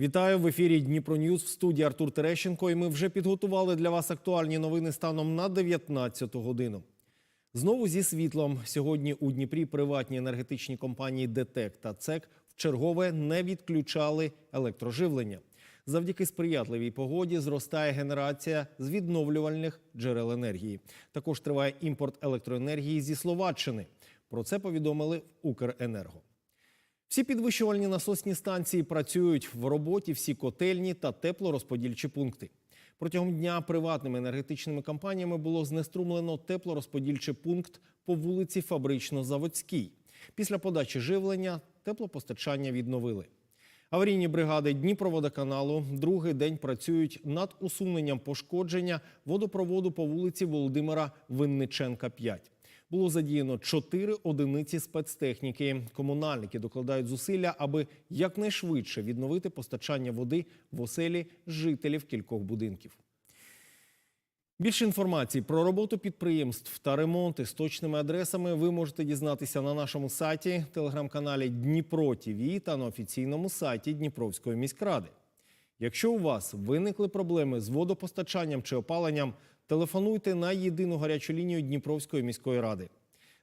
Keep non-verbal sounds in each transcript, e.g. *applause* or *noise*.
Вітаю в ефірі Дніпро Ньюз в студії Артур Терещенко. І ми вже підготували для вас актуальні новини станом на 19 годину. Знову зі світлом сьогодні у Дніпрі приватні енергетичні компанії ДТЕК та ЦЕК вчергове не відключали електроживлення. Завдяки сприятливій погоді зростає генерація з відновлювальних джерел енергії. Також триває імпорт електроенергії зі Словаччини. Про це повідомили в Укренерго. Всі підвищувальні насосні станції працюють в роботі, всі котельні та теплорозподільчі пункти. Протягом дня приватними енергетичними компаніями було знеструмлено теплорозподільчий пункт по вулиці Фабрично-Заводській. Після подачі живлення теплопостачання відновили. Аварійні бригади Дніпроводоканалу другий день працюють над усуненням пошкодження водопроводу по вулиці Володимира Винниченка, 5. Було задіяно чотири одиниці спецтехніки. Комунальники докладають зусилля, аби якнайшвидше відновити постачання води в оселі жителів кількох будинків. Більше інформації про роботу підприємств та ремонти з точними адресами ви можете дізнатися на нашому сайті, телеграм-каналі Дніпро ТІВІ та на офіційному сайті Дніпровської міськради. Якщо у вас виникли проблеми з водопостачанням чи опаленням, телефонуйте на єдину гарячу лінію Дніпровської міської ради.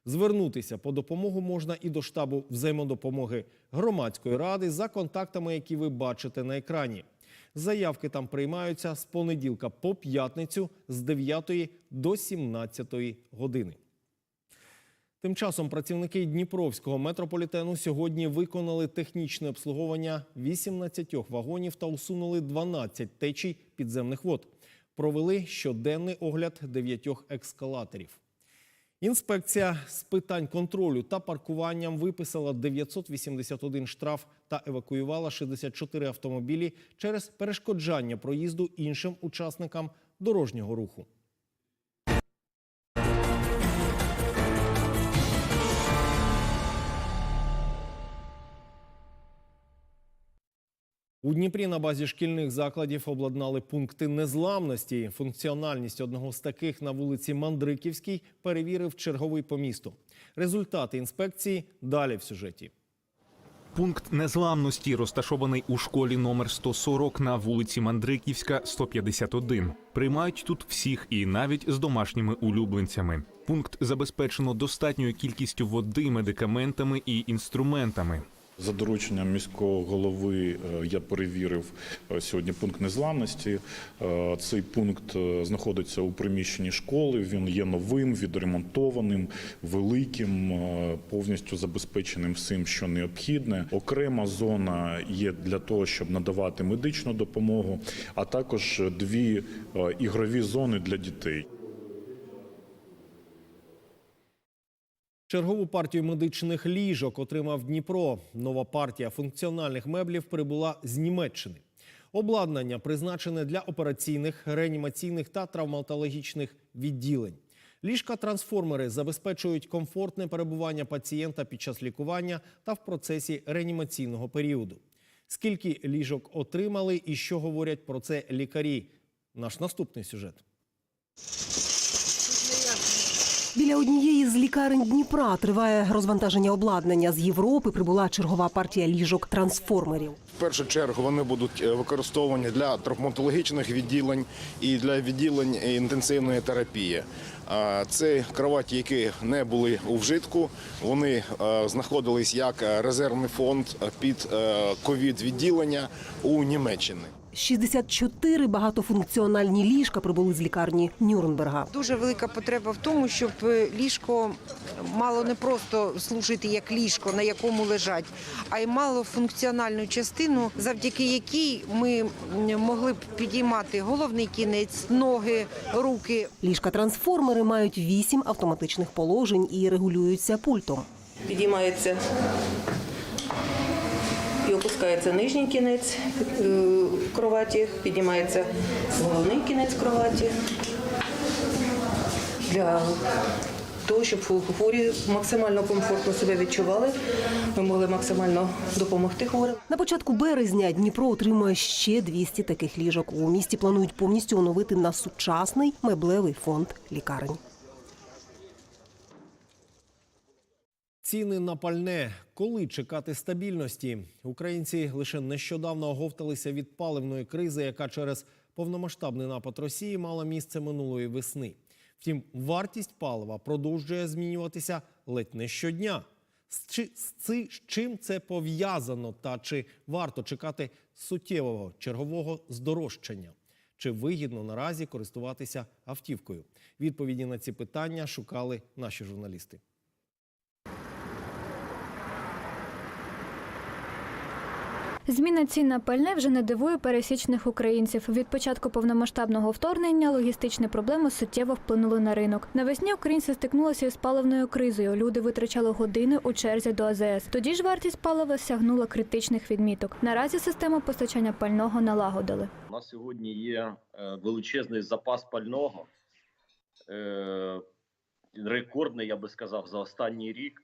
Звернутися по допомогу можна і до штабу взаємодопомоги громадської ради за контактами, які ви бачите на екрані. Заявки там приймаються з понеділка по п'ятницю з 9 до 17 години. Тим часом працівники Дніпровського метрополітену сьогодні виконали технічне обслуговування 18 вагонів та усунули 12 течій підземних вод. Провели щоденний огляд дев'ятьох ескалаторів. Інспекція з питань контролю та паркуванням виписала 981 штраф та евакуювала 64 автомобілі через перешкоджання проїзду іншим учасникам дорожнього руху. У Дніпрі на базі шкільних закладів обладнали пункти незламності. Функціональність одного з таких на вулиці Мандриківській перевірив черговий по місту. Результати інспекції далі в сюжеті. Пункт незламності розташований у школі номер 140 на вулиці Мандриківська, 151. Приймають тут всіх і навіть з домашніми улюбленцями. Пункт забезпечено достатньою кількістю води, медикаментами і інструментами. За дорученням міського голови е, я перевірив е, сьогодні пункт незламності. Е, Цей пункт знаходиться у приміщенні школи. Він є новим, відремонтованим, великим, повністю забезпеченим всім, що необхідне. Окрема зона є для того, щоб надавати медичну допомогу, а також дві ігрові зони для дітей. Чергову партію медичних ліжок отримав Дніпро. Нова партія функціональних меблів прибула з Німеччини. Обладнання призначене для операційних, реанімаційних та травматологічних відділень. Ліжка-трансформери забезпечують комфортне перебування пацієнта під час лікування та в процесі реанімаційного періоду. Скільки ліжок отримали і що говорять про це лікарі? Наш наступний сюжет. Біля однієї з лікарень Дніпра триває розвантаження обладнання. З Європи прибула чергова партія ліжок трансформерів. В першу чергу вони будуть е, використовані для травматологічних відділень і для відділень інтенсивної терапії. Це кроваті, які не були у вжитку. Вони е, знаходились як резервний фонд під ковід відділення у Німеччині. 64 багатофункціональні ліжка прибули з лікарні Нюрнберга. Дуже велика потреба в тому, щоб е, ліжко мало не просто служити як ліжко, на якому лежать, а й мало функціональну частину, завдяки якій ми могли б підіймати головний кінець, ноги, руки. Ліжка-трансформери мають 8 автоматичних положень і регулюються пультом. Підіймається опускається нижній кінець е, кроваті, піднімається головний кінець кроваті. Для того, щоб хворі максимально комфортно себе відчували, ми могли максимально допомогти хворим. На початку березня Дніпро отримує ще 200 таких ліжок. У місті планують повністю оновити на сучасний меблевий фонд лікарень. Ціни на пальне. Коли чекати стабільності? Українці лише нещодавно оговталися від паливної кризи, яка через повномасштабний напад Росії мала місце минулої весни. Втім, вартість палива продовжує змінюватися ледь не щодня. З, чи, з, з чим це пов'язано та чи варто чекати суттєвого чергового здорожчання? Чи вигідно наразі користуватися автівкою? Відповіді на ці питання шукали наші журналісти. Зміна цін на пальне вже не дивує пересічних українців. Від початку повномасштабного вторгнення логістичні проблеми суттєво вплинули на ринок. Навесні українці стикнулися із паливною кризою. Люди витрачали години у черзі до АЗС. Тоді ж вартість палива сягнула критичних відміток. Наразі систему постачання пального налагодили. У нас сьогодні є е, величезний запас пального, е, рекордний, я би сказав, за останній рік.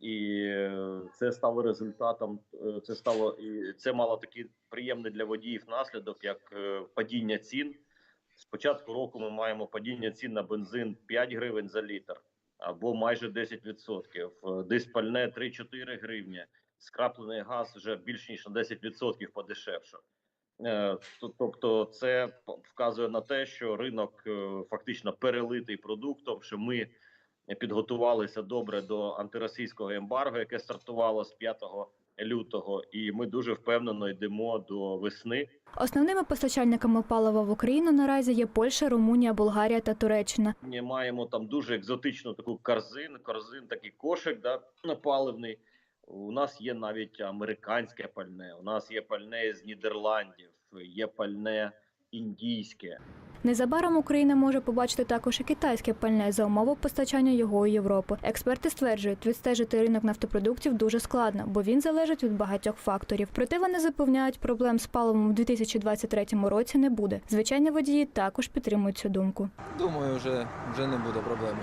І е, це стало результатом. е, Це стало і це мало такий приємний для водіїв наслідок, як е, падіння цін. З початку року ми маємо падіння цін на бензин 5 гривень за літр або майже 10%. Е, Десь пальне 3-4 гривні. Скраплений газ вже більш ніж на 10% подешевшав. Е, Тобто, це вказує на те, що ринок фактично перелитий продуктом, що ми підготувалися добре до антиросійського ембарго, яке стартувало з 5 лютого, і ми дуже впевнено йдемо до весни. Основними постачальниками палива в Україну наразі є Польща, Румунія, Болгарія та Туреччина. Ми маємо там дуже екзотичну таку корзин, корзин такий кошик, да, паливний. У нас є навіть американське пальне, у нас є пальне з Нідерландів, є пальне індійське. Незабаром Україна може побачити також і китайське пальне за умови постачання його у Європу. Експерти стверджують, відстежити ринок нафтопродуктів дуже складно, бо він залежить від багатьох факторів. Проте вони запевняють, проблем з паливом у 2023 році не буде. Звичайні водії також підтримують цю думку. Думаю, вже, вже не буде проблеми.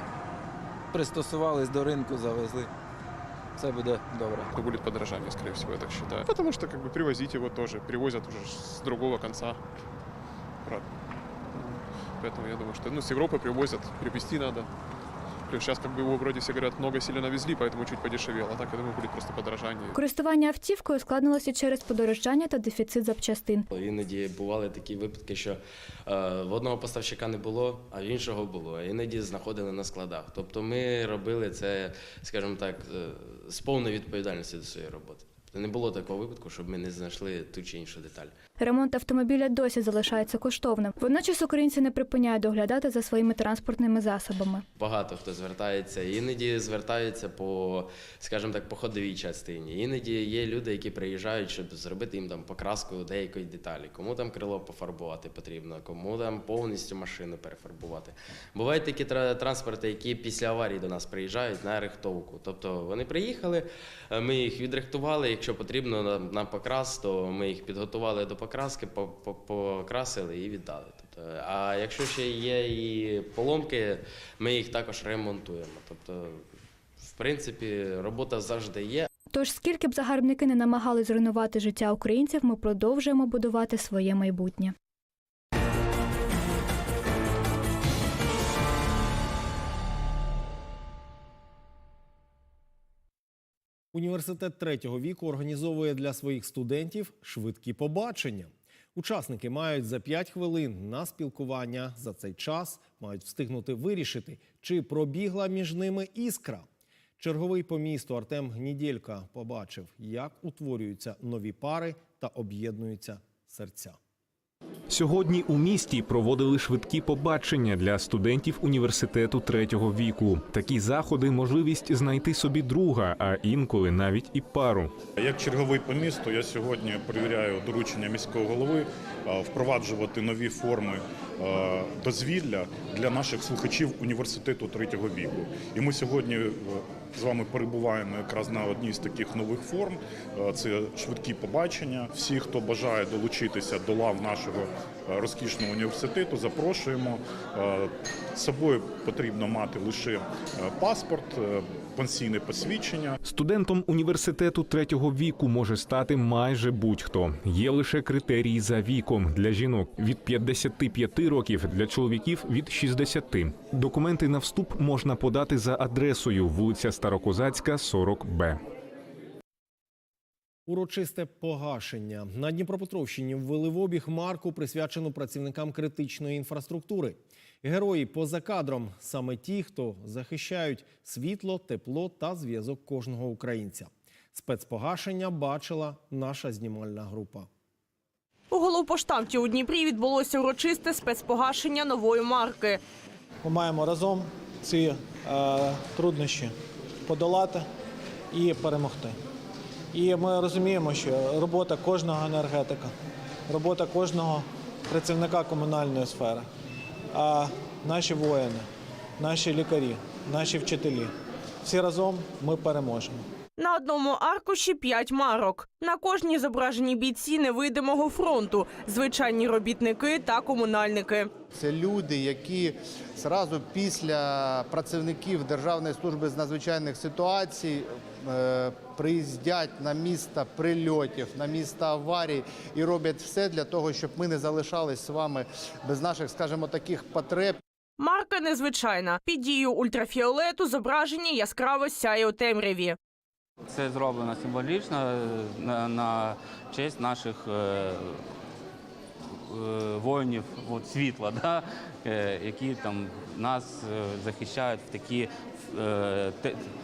Пристосувались до ринку, завезли. Все буде добре. то будет подорожание, скорее всего, я так считаю. Потому что как бы привозить его тоже, привозят уже с другого конца Брат. Поэтому я думаю, что ну, с Европы привозят, привезти надо. Плюс сейчас как бы его вроде все говорят, много сильно навезли, поэтому чуть подешевело. А так, я думаю, будет просто подорожание. Користування автівкою складнилося через подорожчання та дефіцит запчастин. Іноді бували такі випадки, що е, в одного поставщика не було, а в іншого було. А Іноді знаходили на складах. Тобто ми робили це, скажімо так, е, з повною відповідальністю до своєї роботи. Не було такого випадку, щоб ми не знайшли ту чи іншу деталь. Ремонт автомобіля досі залишається коштовним. Водночас українці не припиняють доглядати за своїми транспортними засобами. Багато хто звертається, іноді звертаються по, скажімо так, по ходовій частині. Іноді є люди, які приїжджають, щоб зробити їм там покраску деякої деталі. Кому там крило пофарбувати потрібно, кому там повністю машину перефарбувати. Бувають такі транспорти, які після аварії до нас приїжджають на рихтовку. Тобто вони приїхали, е, ми їх відрихтували. Якщо потрібно на, покрас, то ми їх підготували до покраски, по- по- покрасили і віддали. Тобто, а якщо ще є і поломки, ми їх також ремонтуємо. Тобто, в принципі, робота завжди є. Тож, скільки б загарбники не намагали зруйнувати життя українців, ми продовжуємо будувати своє майбутнє. Університет третього віку організовує для своїх студентів швидкі побачення. Учасники мають за 5 хвилин на спілкування. За цей час мають встигнути вирішити, чи пробігла між ними іскра. Черговий по місту Артем Гнідєлька побачив, як утворюються нові пари та об'єднуються серця. Сьогодні у місті проводили швидкі побачення для студентів університету третього віку. Такі заходи можливість знайти собі друга, а інколи навіть і пару. Як черговий по місту, я сьогодні перевіряю доручення міського голови впроваджувати нові форми дозвілля для наших слухачів університету третього віку. І ми сьогодні е, з вами перебуваємо якраз на одній з таких нових форм. Це швидкі побачення. Всі, хто бажає долучитися до лав нашого розкішного університету, запрошуємо. Е, З собою потрібно мати лише е, паспорт, е, пенсійне посвідчення. Студентом університету третього віку може стати майже будь-хто. Є лише критерії за віком для жінок від 55 років, для чоловіків від 60. Документи на вступ можна подати за адресою вулиця Старокозацька, 40Б. Урочисте погашення на Дніпропетровщині ввели в обіг марку, присвячену працівникам критичної інфраструктури. Герої поза кадром саме ті, хто захищають світло, тепло та зв'язок кожного українця. Спецпогашення бачила наша знімальна група. У головпоштамті у Дніпрі відбулося урочисте спецпогашення нової марки. Ми маємо разом ці е, труднощі подолати і перемогти. І ми розуміємо, що робота кожного енергетика, робота кожного працівника комунальної сфери, а наші воїни, наші лікарі, наші вчителі всі разом ми переможемо. На одному аркуші п'ять марок. На кожній зображені бійці невидимого фронту, звичайні робітники та комунальники. Це люди, які зразу після працівників Державної служби з надзвичайних ситуацій приїздять на місто прильотів, на місто аварій і роблять все для того, щоб ми не залишались з вами без наших, скажімо, таких потреб. Марка незвичайна. Під дією ультрафіолету зображення яскраво сяє у темряві. Це зроблено символічно е, на, на честь наших е, воїнів от, світла, *laughs* да, е, які там нас е, захищають в такі е,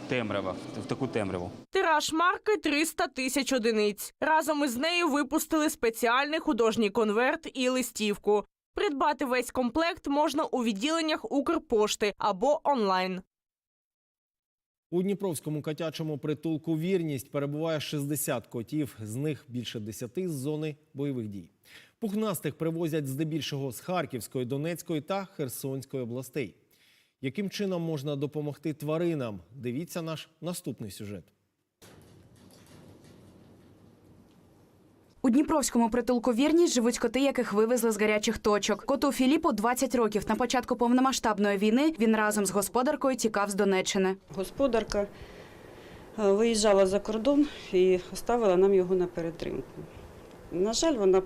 темрява, в таку темряву. Тираж марки 300 тисяч одиниць. Разом із нею випустили спеціальний художній конверт і листівку. Придбати весь комплект можна у відділеннях Укрпошти або онлайн. У Дніпровському котячому притулку Вірність перебуває 60 котів, з них більше 10 з зони бойових дій. Пухнастих привозять здебільшого з Харківської, Донецької та Херсонської областей. Яким чином можна допомогти тваринам? Дивіться наш наступний сюжет. У Дніпровському притулку вірність живуть коти, яких вивезли з гарячих точок. Коту Філіпу 20 років. На початку повномасштабної війни він разом з господаркою тікав з Донеччини. Господарка е, виїжджала за кордон і оставила нам його на перетримку. На жаль, вона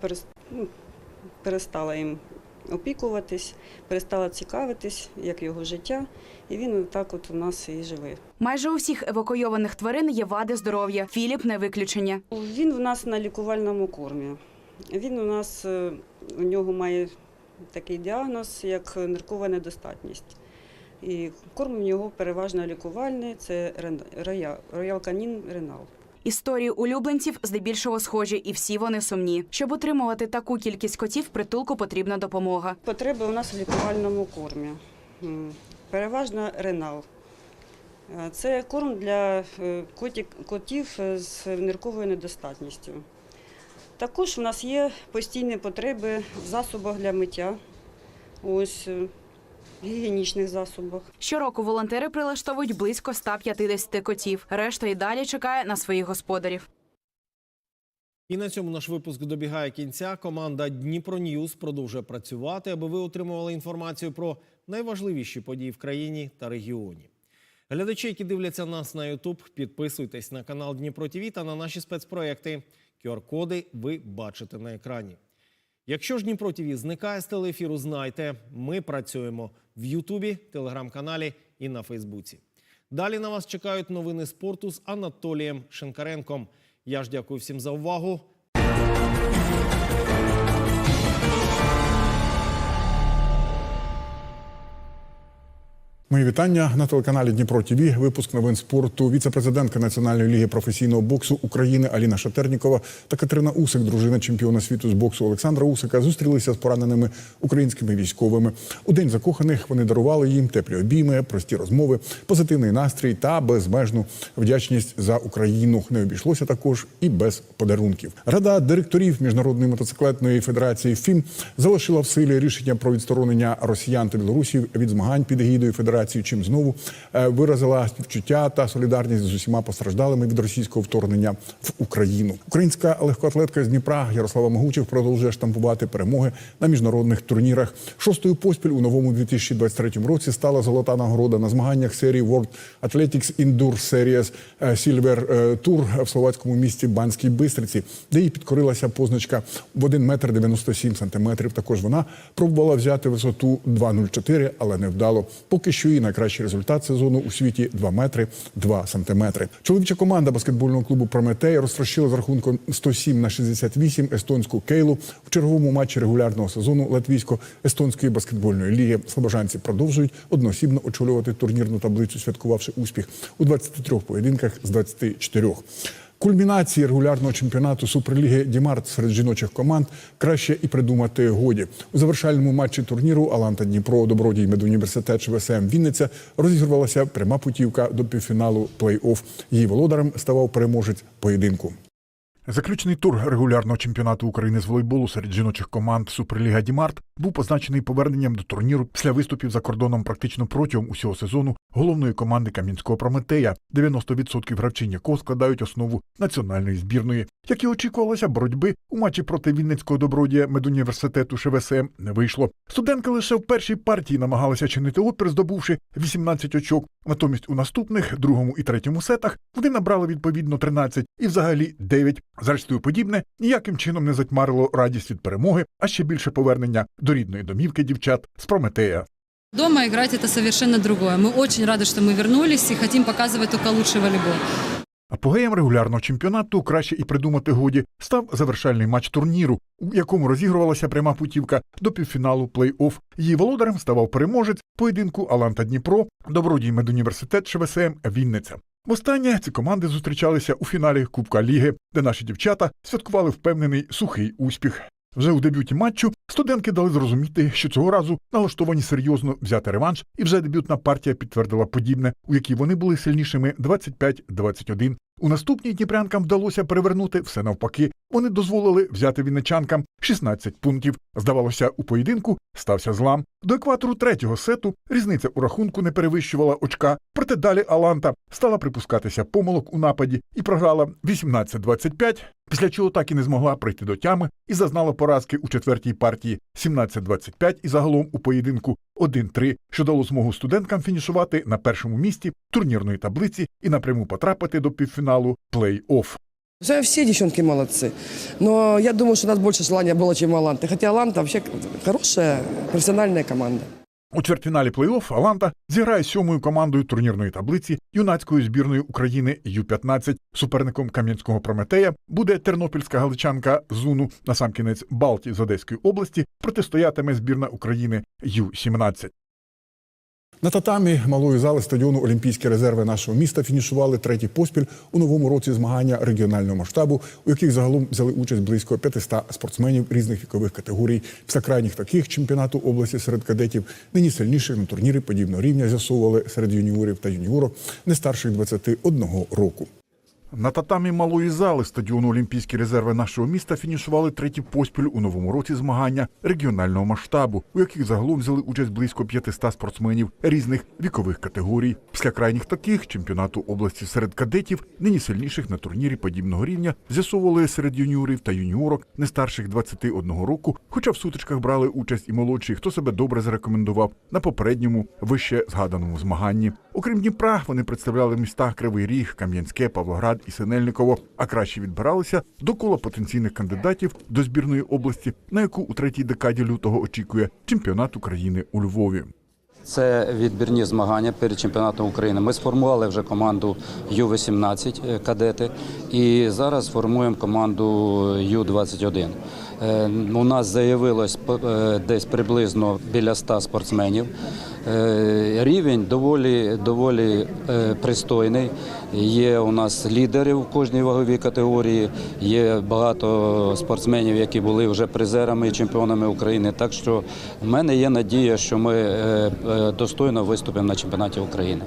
перестала їм опікуватись, перестала цікавитись, як його життя, і він так от у нас і живе. Майже у всіх евакуйованих тварин є вади здоров'я. Філіп не виключення. Він у нас на лікувальному кормі. Він у нас е, у нього має такий діагноз, як ниркова недостатність. І корм у нього переважно лікувальний це роял канін ренал. Історії улюбленців здебільшого схожі, і всі вони сумні. Щоб отримувати таку кількість котів, притулку потрібна допомога. Потреби у нас в лікувальному кормі. Переважно ренал. Е, Це корм для е, котів з нирковою недостатністю. Також у нас є постійні потреби в засобах для миття, ось е, гігієнічних засобах. Щороку волонтери прилаштовують близько 150 котів. Решта й далі чекає на своїх господарів. І на цьому наш випуск добігає кінця. Команда Дніпро Ньюз продовжує працювати, аби ви отримували інформацію про найважливіші події в країні та регіоні. Глядачі, які дивляться нас на Ютуб, підписуйтесь на канал Дніпро ТВ та на наші спецпроекти. QR-коди ви бачите на екрані. Якщо ж Дніпро ТВ зникає з телеефіру, знайте, ми працюємо в Ютубі, телеграм-каналі і на Фейсбуці. Далі на вас чекають новини спорту з Анатолієм Шинкаренком. Я ж дякую всім за увагу. Мої вітання на телеканалі Дніпро ТВ. Випуск новин спорту. Віце-президентка Національної ліги професійного боксу України Аліна Шатернікова та Катерина Усик, дружина чемпіона світу з боксу Олександра Усика, зустрілися з пораненими українськими військовими. У день закоханих вони дарували їм теплі обійми, прості розмови, позитивний настрій та безмежну вдячність за Україну. Не обійшлося також і без подарунків. Рада директорів міжнародної мотоциклетної федерації ФІМ залишила в силі рішення про відсторонення росіян та білорусів від змагань під егідою Федерації Федерації, чим знову е, виразила співчуття та солідарність з усіма постраждалими від російського вторгнення в Україну. Українська легкоатлетка з Дніпра Ярослава Могучев продовжує штампувати перемоги на міжнародних турнірах. Шостою поспіль у новому 2023 році стала золота нагорода на змаганнях серії World Athletics Indoor Series е, Silver е, Tour в словацькому місті Банській Бистриці, де їй підкорилася позначка в 1 метр 97 сантиметрів. Також вона пробувала взяти висоту 2,04, але не вдало. Поки що її найкращий результат сезону у світі 2 метри 2 сантиметри. Чоловіча команда баскетбольного клубу Прометей розтрощила з рахунком 107 на 68 естонську Кейлу в черговому матчі регулярного сезону латвійсько-естонської баскетбольної ліги. Слобожанці продовжують одноосібно очолювати турнірну таблицю, святкувавши успіх у 23 поєдинках з 24. Кульмінації регулярного чемпіонату Суперліги Дімарт серед жіночих команд краще і придумати годі. У завершальному матчі турніру Аланта Дніпро, Добродій медуніверситет ЧВСМ Вінниця розігрувалася пряма путівка до півфіналу плей-офф. Її володарем ставав переможець поєдинку. Заключний тур регулярного чемпіонату України з волейболу серед жіночих команд Суперліга Дімарт був позначений поверненням до турніру після виступів за кордоном практично протягом усього сезону головної команди Кам'янського Прометея, 90% гравчин якого складають основу національної збірної. Як і очікувалося, боротьби у матчі проти Вінницького добродія медуніверситету ШВСМ не вийшло. Студентка лише в першій партії намагалася чинити опір, здобувши 18 очок. Натомість у наступних, другому і третьому сетах вони набрали відповідно 13 і взагалі 9. Зрештою, подібне ніяким чином не затьмарило радість від перемоги, а ще більше повернення до рідної домівки дівчат з Прометея. Дома играть это совершенно другое. Мы очень рады, что мы вернулись и хотим показывать только лучший волейбол. Апогеєм регулярного чемпіонату краще і придумати годі став завершальний матч турніру, у якому розігрувалася пряма путівка до півфіналу плей-офф. Її володарем ставав переможець поєдинку Аланта Дніпро, Добродій медуніверситет ШВСМ Вінниця. Востаннє ці команди зустрічалися у фіналі Кубка Ліги, де наші дівчата святкували впевнений сухий успіх. Вже у дебюті матчу студентки дали зрозуміти, що цього разу налаштовані серйозно взяти реванш, і вже дебютна партія підтвердила подібне, у якій вони були сильнішими 25-21. У наступній дніпрянкам вдалося перевернути все навпаки. Вони дозволили взяти вінничанкам 16 пунктів. Здавалося, у поєдинку стався злам. До екватору третього сету різниця у рахунку не перевищувала очка. Проте далі Аланта стала припускатися помилок у нападі і програла 18-25, після чого так і не змогла прийти до тями і зазнала поразки у четвертій партії 17-25 і загалом у поєдинку 1-3, що дало змогу студенткам фінішувати на першому місці турнірної таблиці і напряму потрапити до півфіналу плей-офф. Все, все девчонки молодцы. Но я думаю, что у нас больше желания было, чем у Аланты. Хотя Аланта вообще хорошая, профессиональная команда. У чвертьфіналі плей-офф Аланта зіграє з сьомою командою турнірної таблиці юнацької збірної України Ю-15. Суперником Кам'янського Прометея буде тернопільська галичанка Зуну. Насамкінець Балті з Одеської області протистоятиме збірна України Ю-17. На татамі малої зали стадіону Олімпійські резерви нашого міста фінішували третій поспіль у новому році змагання регіонального масштабу, у яких загалом взяли участь близько 500 спортсменів різних вікових категорій. Після крайніх таких чемпіонату області серед кадетів нині сильніших на турніри подібного рівня з'ясовували серед юніорів та юніорок не старших 21 року. На татамі малої зали стадіону Олімпійські резерви нашого міста фінішували третій поспіль у новому році змагання регіонального масштабу, у яких загалом взяли участь близько 500 спортсменів різних вікових категорій. Після крайніх таких чемпіонату області серед кадетів, нині сильніших на турнірі подібного рівня, з'ясовували серед юніорів та юніорок не старших 21 року, хоча в сутичках брали участь і молодші, хто себе добре зарекомендував на попередньому вище згаданому змаганні. Окрім Дніпра, вони представляли міста Кривий Ріг, Кам'янське, Павлоград і Синельниково, а краще відбиралися до кола потенційних кандидатів до збірної області, на яку у третій декаді лютого очікує чемпіонат України у Львові. Це відбірні змагання перед чемпіонатом України. Ми сформували вже команду Ю-18 е, кадети і зараз формуємо команду Ю-21. Е, У нас заявилось е, десь приблизно біля 100 спортсменів. Е, Рівень доволі, доволі е, пристойний. Є у нас лідери в кожній ваговій категорії. Є багато спортсменів, які були вже призерами і чемпіонами України. Так що в мене є надія, що ми е, достойно виступимо на чемпіонаті України.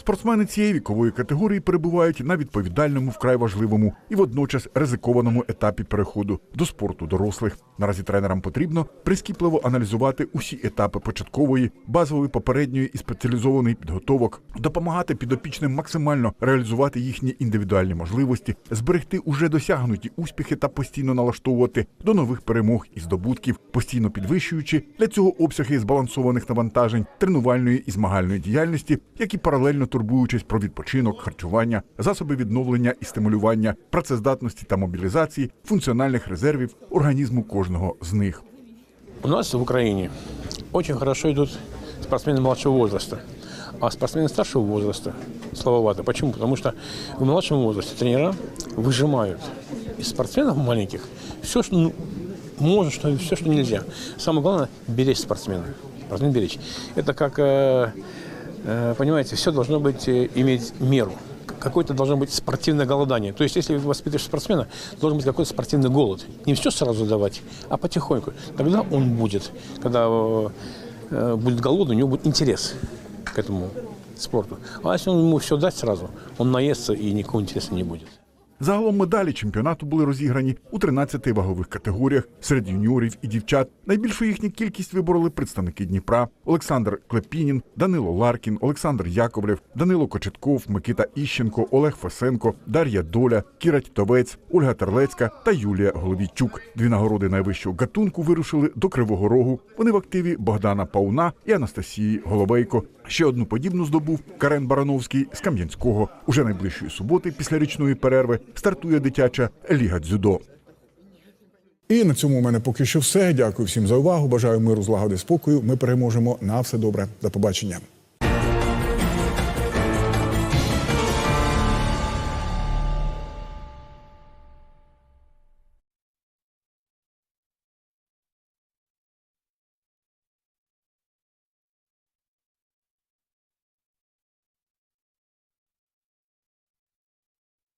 Спортсмени цієї вікової категорії перебувають на відповідальному, вкрай важливому і водночас ризикованому етапі переходу до спорту дорослих. Наразі тренерам потрібно прискіпливо аналізувати усі етапи початкової, базової, попередньої і спеціалізованої підготовок, допомагати підопічним максимально реалізувати їхні індивідуальні можливості, зберегти уже досягнуті успіхи та постійно налаштовувати до нових перемог і здобутків, постійно підвищуючи для цього обсяги збалансованих навантажень, тренувальної і змагальної діяльності, які паралельно турбуючись про відпочинок, харчування, засоби відновлення і стимулювання, працездатності та мобілізації функціональних резервів організму кожного з них. У нас в Украине очень хорошо идут спортсмены младшего возраста. А спортсмены старшего возраста слабовато. Почему? Потому что в младшем возрасте тренера выжимают из спортсменов маленьких все, что ну, можно, что, все, что нельзя. Самое главное – беречь спортсмена. Спортсмен беречь. Это как, э, э, понимаете, все должно быть, э, иметь меру. Какое-то должно быть спортивное голодание. То есть, если вы воспитываешь спортсмена, должен быть какой-то спортивный голод. Не все сразу давать, а потихоньку. Тогда он будет, когда э, э, будет голодный, у него будет интерес к этому спорту. А если он ему все дать сразу, он наестся и никакого интереса не будет. Загалом медалі чемпіонату були розіграні у 13 вагових категоріях серед юніорів і дівчат. Найбільшу їхню кількість вибороли представники Дніпра: Олександр Клепінін, Данило Ларкін, Олександр Яковлєв, Данило Кочетков, Микита Іщенко, Олег Фесенко, Дар'я Доля, Кіра Тітовець, Ольга Терлецька та Юлія Головійчук. Дві нагороди найвищого гатунку вирушили до Кривого Рогу. Вони в активі Богдана Пауна і Анастасії Головейко. Ще одну подібну здобув Карен Барановський з Кам'янського. Уже найближчої суботи, після річної перерви, стартує дитяча Ліга дзюдо. І на цьому у мене поки що все. Дякую всім за увагу. Бажаю миру, злагоди, спокою. Ми переможемо. На все добре. До побачення.